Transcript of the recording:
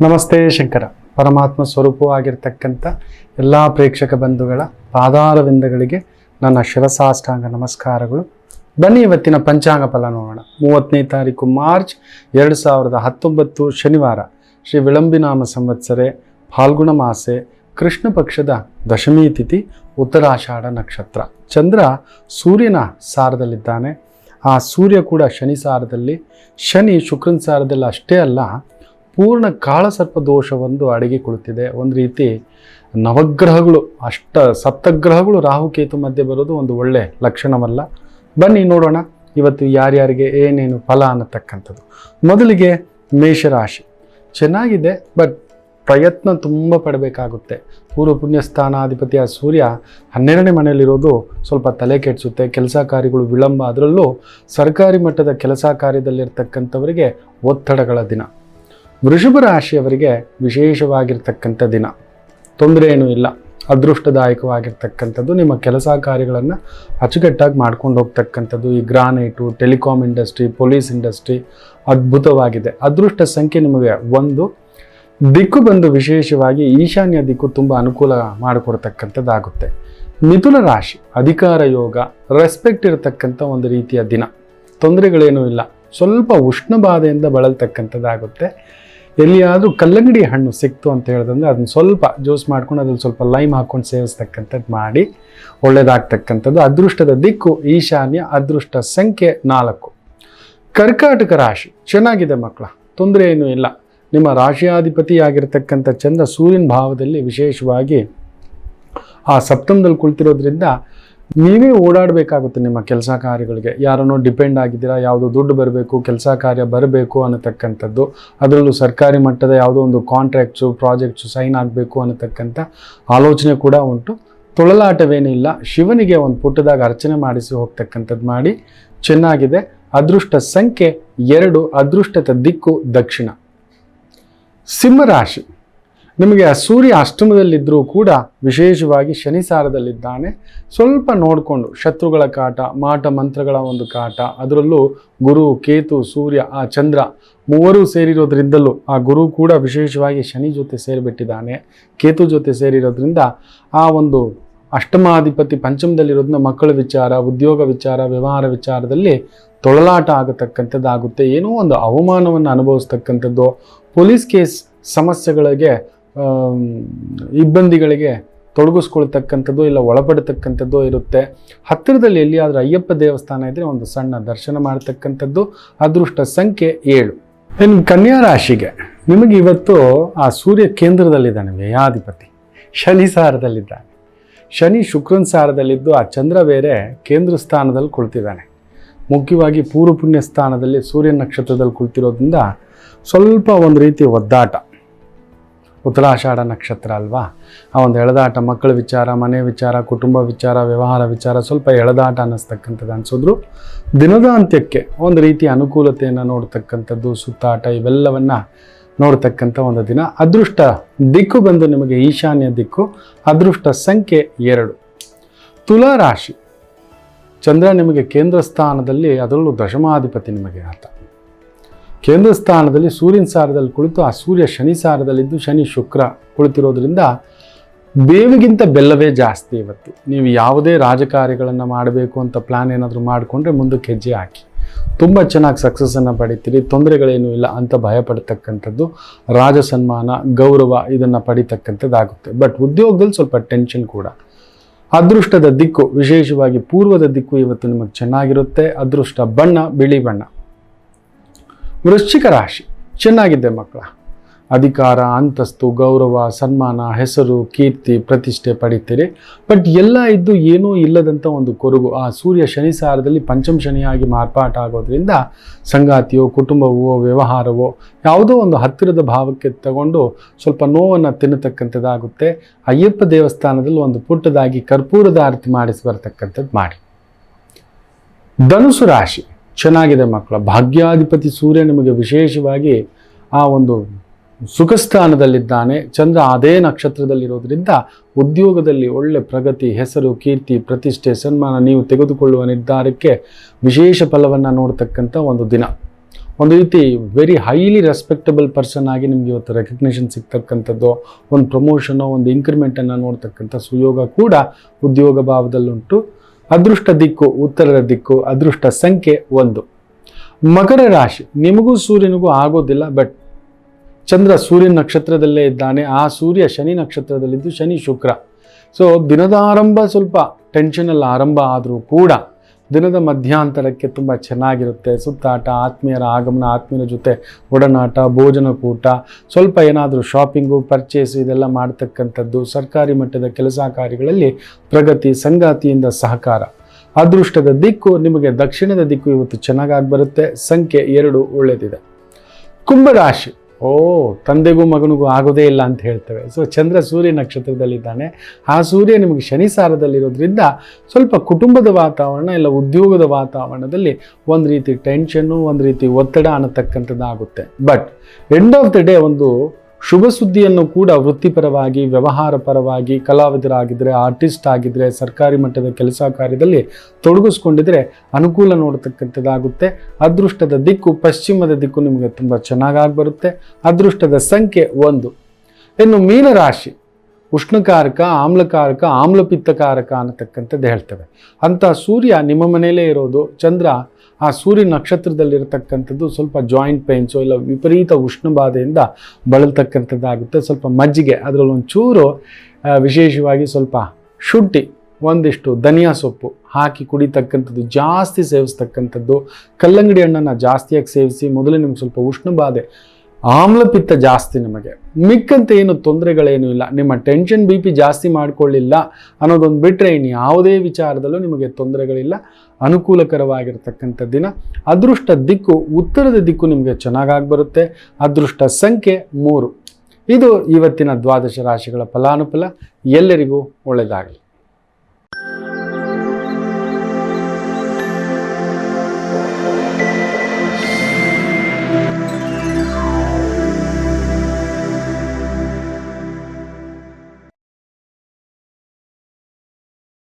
ನಮಸ್ತೆ ಶಂಕರ. ಪರಮಾತ್ಮ ಸ್ವರೂಪವಾಗಿರ್ತಕ್ಕಂಥ ಎಲ್ಲ ಪ್ರೇಕ್ಷಕ ಬಂಧುಗಳ ಪಾದಾರವಿಂದಗಳಿಗೆ ನನ್ನ ಶಿರಸಾಷ್ಟಾಂಗ ನಮಸ್ಕಾರಗಳು. ಬನ್ನಿ ಇವತ್ತಿನ ಪಂಚಾಂಗ ಫಲ ನೋಡೋಣ. ಮೂವತ್ತನೇ ತಾರೀಕು ಮಾರ್ಚ್ ಎರಡು ಸಾವಿರದ ಹತ್ತೊಂಬತ್ತು ಶನಿವಾರ. ಶ್ರೀ ವಿಳಂಬಿನಾಮ ಸಂವತ್ಸರೆ, ಫಾಲ್ಗುಣ ಮಾಸೆ, ಕೃಷ್ಣ ಪಕ್ಷದ ದಶಮಿ ತಿಥಿ, ಉತ್ತರಾಷಾಢ ನಕ್ಷತ್ರ. ಚಂದ್ರ ಸೂರ್ಯನ ಸಾರದಲ್ಲಿದ್ದಾನೆ. ಆ ಸೂರ್ಯ ಕೂಡ ಶನಿ ಸಾರದಲ್ಲಿ. ಶನಿ ಶುಕ್ರನ ಸಾರದಲ್ಲಿ ಅಷ್ಟೇ ಅಲ್ಲ ಪೂರ್ಣ ಕಾಳಸರ್ಪ ದೋಷವೊಂದು ಅಡಗಿ ಕುಳಿತಿದೆ ಒಂದು ರೀತಿ ನವಗ್ರಹಗಳು, ಅಷ್ಟ ಸಪ್ತಗ್ರಹಗಳು ರಾಹುಕೇತು ಮಧ್ಯೆ ಬರೋದು ಒಂದು ಒಳ್ಳೆ ಲಕ್ಷಣವಲ್ಲ. ಬನ್ನಿ ನೋಡೋಣ, ಇವತ್ತು ಯಾರ್ಯಾರಿಗೆ ಏನೇನು ಫಲ ಅನ್ನತಕ್ಕಂಥದ್ದು. ಮೊದಲಿಗೆ ಮೇಷರಾಶಿ. ಚೆನ್ನಾಗಿದೆ, ಬಟ್ ಪ್ರಯತ್ನ ತುಂಬ ಪಡಬೇಕಾಗುತ್ತೆ. ಪೂರ್ವ ಪುಣ್ಯ ಸ್ಥಾನಾಧಿಪತಿಯ ಸೂರ್ಯ ಹನ್ನೆರಡನೇ ಮನೆಯಲ್ಲಿರೋದು ಸ್ವಲ್ಪ ತಲೆ ಕೆಡಿಸುತ್ತೆ. ಕೆಲಸ ಕಾರ್ಯಗಳು ವಿಳಂಬ, ಅದರಲ್ಲೂ ಸರ್ಕಾರಿ ಮಟ್ಟದ ಕೆಲಸ ಕಾರ್ಯದಲ್ಲಿರ್ತಕ್ಕಂಥವರಿಗೆ ಒತ್ತಡಗಳ ದಿನ. ವೃಷಭ ರಾಶಿಯವರಿಗೆ ವಿಶೇಷವಾಗಿರ್ತಕ್ಕಂಥ ದಿನ. ತೊಂದರೆ ಏನೂ ಇಲ್ಲ. ಅದೃಷ್ಟದಾಯಕವಾಗಿರ್ತಕ್ಕಂಥದ್ದು ನಿಮ್ಮ ಕೆಲಸ ಕಾರ್ಯಗಳನ್ನು ಅಚ್ಚುಕಟ್ಟಾಗಿ ಮಾಡ್ಕೊಂಡು ಹೋಗ್ತಕ್ಕಂಥದ್ದು. ಈ granite telecom industry, police industry ಅದ್ಭುತವಾಗಿದೆ. ಅದೃಷ್ಟ ಸಂಖ್ಯೆ ನಿಮಗೆ ಒಂದು. ದಿಕ್ಕು ಬಂದು ವಿಶೇಷವಾಗಿ ಈಶಾನ್ಯ ದಿಕ್ಕು ತುಂಬ ಅನುಕೂಲ ಮಾಡಿಕೊಡ್ತಕ್ಕಂಥದ್ದಾಗುತ್ತೆ. ಮಿಥುನ ರಾಶಿ, ಅಧಿಕಾರ ಯೋಗ ರೆಸ್ಪೆಕ್ಟ್ ಇರತಕ್ಕಂಥ ಒಂದು ರೀತಿಯ ದಿನ. ತೊಂದರೆಗಳೇನೂ ಇಲ್ಲ. ಸ್ವಲ್ಪ ಉಷ್ಣ ಬಾಧೆಯಿಂದ ಬಳಲ್ತಕ್ಕಂಥದ್ದಾಗುತ್ತೆ. ಎಲ್ಲಿಯಾದರೂ ಕಲ್ಲಂಗಡಿ ಹಣ್ಣು ಸಿಕ್ತು ಅಂತ ಹೇಳಿದ್ರೆ ಅದನ್ನ ಸ್ವಲ್ಪ ಜ್ಯೂಸ್ ಮಾಡ್ಕೊಂಡು ಅದ್ರಲ್ಲಿ ಸ್ವಲ್ಪ ಲೈಮ್ ಹಾಕ್ಕೊಂಡು ಸೇವಿಸ್ತಕ್ಕಂಥದ್ದು ಮಾಡಿ ಒಳ್ಳೆಯದಾಗ್ತಕ್ಕಂಥದ್ದು ಅದೃಷ್ಟದ ದಿಕ್ಕು, ಈಶಾನ್ಯ ಅದೃಷ್ಟ ಸಂಖ್ಯೆ ನಾಲ್ಕು. ಕರ್ಕಾಟಕ ರಾಶಿ. ಚೆನ್ನಾಗಿದೆ ಮಕ್ಕಳ, ತೊಂದರೆ ಏನೂ ಇಲ್ಲ. ನಿಮ್ಮ ರಾಶಿಯಾಧಿಪತಿಯಾಗಿರ್ತಕ್ಕಂಥ ಚಂದ್ರ ಸೂರ್ಯನ ಭಾವದಲ್ಲಿ ವಿಶೇಷವಾಗಿ ಆ ಸಪ್ತಮದಲ್ಲಿ ಕುಳಿತಿರೋದ್ರಿಂದ ನೀವೇ ಓಡಾಡಬೇಕಾಗುತ್ತೆ ನಿಮ್ಮ ಕೆಲಸ ಕಾರ್ಯಗಳಿಗೆ. ಯಾರನ್ನೋ ಡಿಪೆಂಡ್ ಆಗಿದ್ದೀರಾ, ಯಾವುದೋ ದುಡ್ಡು ಬರಬೇಕು, ಕೆಲಸ ಕಾರ್ಯ ಬರಬೇಕು ಅನ್ನತಕ್ಕಂಥದ್ದು. ಅದರಲ್ಲೂ ಸರ್ಕಾರಿ ಮಟ್ಟದ ಯಾವುದೋ ಒಂದು ಕಾಂಟ್ರಾಕ್ಟ್ಸು ಪ್ರಾಜೆಕ್ಟ್ಸು ಸೈನ್ ಆಗಬೇಕು ಅನ್ನತಕ್ಕಂಥ ಆಲೋಚನೆ ಕೂಡ ಉಂಟು. ತೊಳಲಾಟವೇನಿಲ್ಲ ಶಿವನಿಗೆ ಒಂದು ಪುಟ್ಟದಾಗ ಅರ್ಚನೆ ಮಾಡಿಸಿ ಹೋಗ್ತಕ್ಕಂಥದ್ದು ಮಾಡಿ ಚೆನ್ನಾಗಿದೆ. ಅದೃಷ್ಟ ಸಂಖ್ಯೆ ಎರಡು, ಅದೃಷ್ಟದ ದಿಕ್ಕು ದಕ್ಷಿಣ. ಸಿಂಹರಾಶಿ. ನಿಮಗೆ ಆ ಸೂರ್ಯ ಅಷ್ಟಮದಲ್ಲಿದ್ದರೂ ಕೂಡ ವಿಶೇಷವಾಗಿ ಶನಿ ಸಾರದಲ್ಲಿದ್ದಾನೆ. ಸ್ವಲ್ಪ ನೋಡಿಕೊಂಡು ಶತ್ರುಗಳ ಕಾಟ, ಮಾಟ ಮಂತ್ರಗಳ ಒಂದು ಕಾಟ, ಅದರಲ್ಲೂ ಗುರು, ಕೇತು, ಸೂರ್ಯ, ಆ ಚಂದ್ರ ಮೂವರು ಸೇರಿರೋದ್ರಿಂದಲೂ ಆ ಗುರು ಕೂಡ ವಿಶೇಷವಾಗಿ ಶನಿ ಜೊತೆ ಸೇರಿಬಿಟ್ಟಿದ್ದಾನೆ. ಕೇತು ಜೊತೆ ಸೇರಿರೋದ್ರಿಂದ ಆ ಒಂದು ಅಷ್ಟಮಾಧಿಪತಿ ಪಂಚಮದಲ್ಲಿರೋದನ್ನ ಮಕ್ಕಳ ವಿಚಾರ, ಉದ್ಯೋಗ ವಿಚಾರ, ವ್ಯವಹಾರ ವಿಚಾರದಲ್ಲಿ ತೊಳಲಾಟ ಆಗತಕ್ಕಂಥದ್ದಾಗುತ್ತೆ. ಏನೋ ಒಂದು ಅವಮಾನವನ್ನು ಅನುಭವಿಸ್ತಕ್ಕಂಥದ್ದು. ಪೊಲೀಸ್ ಕೇಸ್ ಸಮಸ್ಯೆಗಳಿಗೆ ಇಬ್ಬಂದಿಗಳಿಗೆ ತೊಡಗಿಸ್ಕೊಳ್ತಕ್ಕಂಥದ್ದು ಇಲ್ಲ ಒಳಪಡತಕ್ಕಂಥದ್ದು ಇರುತ್ತೆ. ಹತ್ತಿರದಲ್ಲಿ ಎಲ್ಲಿಯಾದರೂ ಅಯ್ಯಪ್ಪ ದೇವಸ್ಥಾನ ಇದ್ದರೆ ಒಂದು ಸಣ್ಣ ದರ್ಶನ ಮಾಡತಕ್ಕಂಥದ್ದು. ಅದೃಷ್ಟ ಸಂಖ್ಯೆ ಏಳು. ಇನ್ನು ಕನ್ಯಾ ರಾಶಿಗೆ ನಿಮಗೆ ಇವತ್ತು ಆ ಸೂರ್ಯ ಕೇಂದ್ರದಲ್ಲಿದ್ದಾನೆ ವ್ಯಯಾಧಿಪತಿ ಶನಿ ಸಾರದಲ್ಲಿದ್ದಾನೆ. ಶನಿ ಶುಕ್ರನ್ ಸಾರದಲ್ಲಿದ್ದು ಆ ಚಂದ್ರ ಬೇರೆ ಕೇಂದ್ರ ಸ್ಥಾನದಲ್ಲಿ ಕುಳಿತಿದ್ದಾನೆ. ಮುಖ್ಯವಾಗಿ ಪೂರ್ವ ಪುಣ್ಯ ಸ್ಥಾನದಲ್ಲಿ ಸೂರ್ಯ ನಕ್ಷತ್ರದಲ್ಲಿ ಕುಳಿತಿರೋದ್ರಿಂದ ಸ್ವಲ್ಪ ಒಂದು ರೀತಿ ಒದ್ದಾಟ. ಉತ್ತರಾಷಾಢ ನಕ್ಷತ್ರ ಅಲ್ವಾ? ಆ ಒಂದು ಎಳೆದಾಟ, ಮಕ್ಕಳ ವಿಚಾರ, ಮನೆ ವಿಚಾರ, ಕುಟುಂಬ ವಿಚಾರ, ವ್ಯವಹಾರ ವಿಚಾರ ಸ್ವಲ್ಪ ಎಳೆದಾಟ ಅನ್ನಿಸ್ತಕ್ಕಂಥದ್ದು ಅನಿಸಿದ್ರು. ದಿನದ ಅಂತ್ಯಕ್ಕೆ ಒಂದು ರೀತಿ ಅನುಕೂಲತೆಯನ್ನು ನೋಡ್ತಕ್ಕಂಥದ್ದು, ಸುತ್ತಾಟ ಇವೆಲ್ಲವನ್ನು ನೋಡ್ತಕ್ಕಂಥ ಒಂದು ದಿನ. ಅದೃಷ್ಟ ದಿಕ್ಕು ಬಂದು ನಿಮಗೆ ಈಶಾನ್ಯ ದಿಕ್ಕು, ಅದೃಷ್ಟ ಸಂಖ್ಯೆ ಎರಡು. ತುಲಾ ರಾಶಿ. ಚಂದ್ರ ನಿಮಗೆ ಕೇಂದ್ರ ಸ್ಥಾನದಲ್ಲಿ ಅದರಲ್ಲೂ ದಶಮಾಧಿಪತಿ ನಿಮಗೆ ಆತ. ಕೇಂದ್ರ ಸ್ಥಾನದಲ್ಲಿ ಸೂರ್ಯನ ಸಾರದಲ್ಲಿ ಕುಳಿತು, ಆ ಸೂರ್ಯ ಶನಿ ಸಾರದಲ್ಲಿದ್ದು ಶನಿ ಶುಕ್ರ ಕುಳಿತಿರೋದ್ರಿಂದ ಬೇವಿಗಿಂತ ಬೆಲ್ಲವೇ ಜಾಸ್ತಿ ಇವತ್ತು. ನೀವು ಯಾವುದೇ ರಾಜಕಾರ್ಯಗಳನ್ನು ಮಾಡಬೇಕು ಅಂತ ಪ್ಲ್ಯಾನ್ ಏನಾದರೂ ಮಾಡಿಕೊಂಡ್ರೆ ಮುಂದಕ್ಕೆ ಹೆಜ್ಜೆ ಹಾಕಿ. ತುಂಬ ಚೆನ್ನಾಗಿ ಸಕ್ಸಸ್ಸನ್ನು ಪಡಿತೀರಿ, ತೊಂದರೆಗಳೇನೂ ಇಲ್ಲ ಅಂತ ಭಯಪಡ್ತಕ್ಕಂಥದ್ದು ರಾಜ ಸನ್ಮಾನ, ಗೌರವ ಇದನ್ನು ಪಡಿತಕ್ಕಂಥದ್ದಾಗುತ್ತೆ. ಬಟ್ ಉದ್ಯೋಗದಲ್ಲಿ ಸ್ವಲ್ಪ ಟೆನ್ಷನ್ ಕೂಡ. ಅದೃಷ್ಟದ ದಿಕ್ಕು, ವಿಶೇಷವಾಗಿ ಪೂರ್ವದ ದಿಕ್ಕು ಇವತ್ತು ನಿಮಗೆ ಚೆನ್ನಾಗಿರುತ್ತೆ. ಅದೃಷ್ಟ ಬಣ್ಣ, ಬಿಳಿ ಬಣ್ಣ. ವೃಶ್ಚಿಕ ರಾಶಿ. ಚೆನ್ನಾಗಿದೆ ಮಕ್ಕಳ. ಅಧಿಕಾರ, ಅಂತಸ್ತು, ಗೌರವ, ಸನ್ಮಾನ, ಹೆಸರು, ಕೀರ್ತಿ, ಪ್ರತಿಷ್ಠೆ ಪಡಿತೀರಿ. ಬಟ್ ಎಲ್ಲ ಇದ್ದು ಏನೂ ಇಲ್ಲದಂಥ ಒಂದು ಕೊರಗು. ಆ ಸೂರ್ಯ ಶನಿ ಸಾರದಲ್ಲಿ ಪಂಚಮ ಶನಿಯಾಗಿ ಮಾರ್ಪಾಟ ಆಗೋದ್ರಿಂದ ಸಂಗಾತಿಯೋ, ಕುಟುಂಬವೋ, ವ್ಯವಹಾರವೋ, ಯಾವುದೋ ಒಂದು ಹತ್ತಿರದ ಭಾವಕ್ಕೆ ತಗೊಂಡು ಸ್ವಲ್ಪ ನೋವನ್ನು ತಿನ್ನತಕ್ಕಂಥದ್ದಾಗುತ್ತೆ. ಅಯ್ಯಪ್ಪ ದೇವಸ್ಥಾನದಲ್ಲಿ ಒಂದು ಪುಟ್ಟದಾಗಿ ಕರ್ಪೂರದ ಆರತಿ ಮಾಡಿಸಿ ಬರ್ತಕ್ಕಂಥದ್ದು ಮಾಡಿ. ಧನುಸು ರಾಶಿ. ಚೆನ್ನಾಗಿದೆ ಮಕ್ಕಳ ಭಾಗ್ಯಾಧಿಪತಿ ಸೂರ್ಯ ನಿಮಗೆ ವಿಶೇಷವಾಗಿ ಆ ಒಂದು ಸುಖಸ್ಥಾನದಲ್ಲಿದ್ದಾನೆ. ಚಂದ್ರ ಅದೇ ನಕ್ಷತ್ರದಲ್ಲಿರೋದ್ರಿಂದ ಉದ್ಯೋಗದಲ್ಲಿ ಒಳ್ಳೆ ಪ್ರಗತಿ, ಹೆಸರು, ಕೀರ್ತಿ, ಪ್ರತಿಷ್ಠೆ, ಸನ್ಮಾನ ನೀವು ತೆಗೆದುಕೊಳ್ಳುವ ನಿರ್ಧಾರಕ್ಕೆ ವಿಶೇಷ ಫಲವನ್ನು ನೋಡ್ತಕ್ಕಂಥ ಒಂದು ದಿನ. ಒಂದು ರೀತಿ ವೆರಿ ಹೈಲಿ ರೆಸ್ಪೆಕ್ಟಬಲ್ ಪರ್ಸನ್ ಆಗಿ ನಿಮಗೆ ಇವತ್ತು ರೆಕಗ್ನಿಷನ್ ಸಿಗ್ತಕ್ಕಂಥದ್ದು, ಒಂದು ಪ್ರಮೋಷನೋ ಒಂದು ಇನ್ಕ್ರಿಮೆಂಟನ್ನು ನೋಡ್ತಕ್ಕಂಥ ಸುಯೋಗ ಕೂಡ ಉದ್ಯೋಗ ಭಾವದಲ್ಲುಂಟು. ಅದೃಷ್ಟ ದಿಕ್ಕು, ಉತ್ತರದ ದಿಕ್ಕು, ಅದೃಷ್ಟ ಸಂಖ್ಯೆ ಒಂದು. ಮಕರ ರಾಶಿ, ನಿಮಗೂ ಸೂರ್ಯನಿಗೂ ಆಗೋದಿಲ್ಲ ಬಟ್ ಚಂದ್ರ ಸೂರ್ಯನ ನಕ್ಷತ್ರದಲ್ಲೇ ಇದ್ದಾನೆ, ಆ ಸೂರ್ಯ ಶನಿ ನಕ್ಷತ್ರದಲ್ಲಿದ್ದು ಶನಿ ಶುಕ್ರ. ಸೊ ದಿನದ ಆರಂಭ ಸ್ವಲ್ಪ ಟೆನ್ಷನಲ್ಲಿ ಆರಂಭ ಆದರೂ ಕೂಡ ದಿನದ ಮಧ್ಯಾಂತರಕ್ಕೆ ತುಂಬ ಚೆನ್ನಾಗಿರುತ್ತೆ. ಸುತ್ತಾಟ, ಆತ್ಮೀಯರ ಆಗಮನ, ಆತ್ಮೀಯರ ಜೊತೆ ಒಡನಾಟ, ಭೋಜನ ಕೂಟ, ಸ್ವಲ್ಪ ಏನಾದರೂ ಶಾಪಿಂಗು ಪರ್ಚೇಸು ಇದೆಲ್ಲ ಮಾಡ್ತಕ್ಕಂಥದ್ದು ಸರ್ಕಾರಿ ಮಟ್ಟದ ಕೆಲಸ ಕಾರ್ಯಗಳಲ್ಲಿ ಪ್ರಗತಿ, ಸಂಗಾತಿಯಿಂದ ಸಹಕಾರ. ಅದೃಷ್ಟದ ದಿಕ್ಕು ನಿಮಗೆ ದಕ್ಷಿಣದ ದಿಕ್ಕು ಇವತ್ತು ಚೆನ್ನಾಗಾಗಿ ಬರುತ್ತೆ. ಸಂಖ್ಯೆ ಎರಡು ಒಳ್ಳೆಯದಿದೆ ಕುಂಭರಾಶಿ. ಓ, ತಂದೆಗೂ ಮಗನಿಗೂ ಆಗೋದೇ ಇಲ್ಲ ಅಂತ ಹೇಳ್ತೇವೆ. ಸೊ ಚಂದ್ರ ಸೂರ್ಯ ನಕ್ಷತ್ರದಲ್ಲಿದ್ದಾನೆ. ಆ ಸೂರ್ಯ ನಿಮಗೆ ಶನಿ ಸಾರದಲ್ಲಿರೋದ್ರಿಂದ ಸ್ವಲ್ಪ ಕುಟುಂಬದ ವಾತಾವರಣ ಇಲ್ಲ, ಉದ್ಯೋಗದ ವಾತಾವರಣದಲ್ಲಿ ಒಂದು ರೀತಿ ಟೆನ್ಷನ್ನು ಒಂದು ರೀತಿ ಒತ್ತಡ ಅನ್ನತಕ್ಕಂಥದ್ದಾಗುತ್ತೆ. But end of the day ಒಂದು ಶುಭ ಸುದ್ದಿಯನ್ನು ಕೂಡ ವೃತ್ತಿಪರವಾಗಿ ವ್ಯವಹಾರ ಪರವಾಗಿ ಕಲಾವಿದರಾಗಿದ್ದರೆ ಆರ್ಟಿಸ್ಟ್ ಆಗಿದ್ದರೆ ಸರ್ಕಾರಿ ಮಟ್ಟದ ಕೆಲಸ ಕಾರ್ಯದಲ್ಲಿ ತೊಡಗಿಸ್ಕೊಂಡಿದ್ರೆ ಅನುಕೂಲ ನೋಡತಕ್ಕಂಥದ್ದಾಗುತ್ತೆ. ಅದೃಷ್ಟದ ದಿಕ್ಕು ಪಶ್ಚಿಮದ ದಿಕ್ಕು ನಿಮಗೆ ತುಂಬ ಚೆನ್ನಾಗಾಗಿ ಬರುತ್ತೆ. ಅದೃಷ್ಟದ ಸಂಖ್ಯೆ ಒಂದು. ಇನ್ನು ಮೀನರಾಶಿ. ಉಷ್ಣಕಾರಕ, ಆಮ್ಲಕಾರಕ, ಆಮ್ಲಪಿತ್ತಕಾರಕ ಅನ್ನತಕ್ಕಂಥದ್ದು ಹೇಳ್ತೇವೆ. ಅಂಥ ಸೂರ್ಯ ನಿಮ್ಮ ಮನೆಯಲ್ಲೇ ಇರೋದು, ಚಂದ್ರ ಆ ಸೂರ್ಯ ನಕ್ಷತ್ರದಲ್ಲಿರತಕ್ಕಂಥದ್ದು ಸ್ವಲ್ಪ ಜಾಯಿಂಟ್ ಪೇನ್ಸು ಇಲ್ಲ ವಿಪರೀತ ಉಷ್ಣ ಬಾಧೆಯಿಂದ ಬಳಲ್ತಕ್ಕಂಥದ್ದಾಗುತ್ತೆ. ಸ್ವಲ್ಪ ಮಜ್ಜಿಗೆ, ಅದರಲ್ಲಿ ಒಂಚೂರು ವಿಶೇಷವಾಗಿ ಸ್ವಲ್ಪ ಶುಂಠಿ, ಒಂದಿಷ್ಟು ಧನಿಯಾ ಸೊಪ್ಪು ಹಾಕಿ ಕುಡಿತಕ್ಕಂಥದ್ದು, ಜಾಸ್ತಿ ಸೇವಿಸ್ತಕ್ಕಂಥದ್ದು. ಕಲ್ಲಂಗಡಿ ಹಣ್ಣನ್ನು ಜಾಸ್ತಿಯಾಗಿ ಸೇವಿಸಿ ಮೊದಲೇ ನಿಮ್ಗೆ ಸ್ವಲ್ಪ ಉಷ್ಣ ಬಾಧೆ ಆಮ್ಲಪಿತ್ತ ಜಾಸ್ತಿ ನಿಮಗೆ. ಮಿಕ್ಕಂತ ಏನು ತೊಂದರೆಗಳೇನೂ ಇಲ್ಲ. ನಿಮ್ಮ ಟೆನ್ಷನ್ ಬಿ ಪಿ ಜಾಸ್ತಿ ಮಾಡಿಕೊಳ್ಳಿಲ್ಲ ಅನ್ನೋದೊಂದು ಬಿಟ್ಟರೆ ಇನ್ನು ಯಾವುದೇ ವಿಚಾರದಲ್ಲೂ ನಿಮಗೆ ತೊಂದರೆಗಳಿಲ್ಲ. ಅನುಕೂಲಕರವಾಗಿರ್ತಕ್ಕಂಥ ದಿನ. ಅದೃಷ್ಟ ದಿಕ್ಕು, ಉತ್ತರದ ದಿಕ್ಕು ನಿಮಗೆ ಚೆನ್ನಾಗಾಗಿ ಬರುತ್ತೆ. ಅದೃಷ್ಟ ಸಂಖ್ಯೆ ಮೂರು. ಇದು ಇವತ್ತಿನ ದ್ವಾದಶ ರಾಶಿಗಳ ಫಲಾನುಫಲ. ಎಲ್ಲರಿಗೂ ಒಳ್ಳೆಯದಾಗಲಿ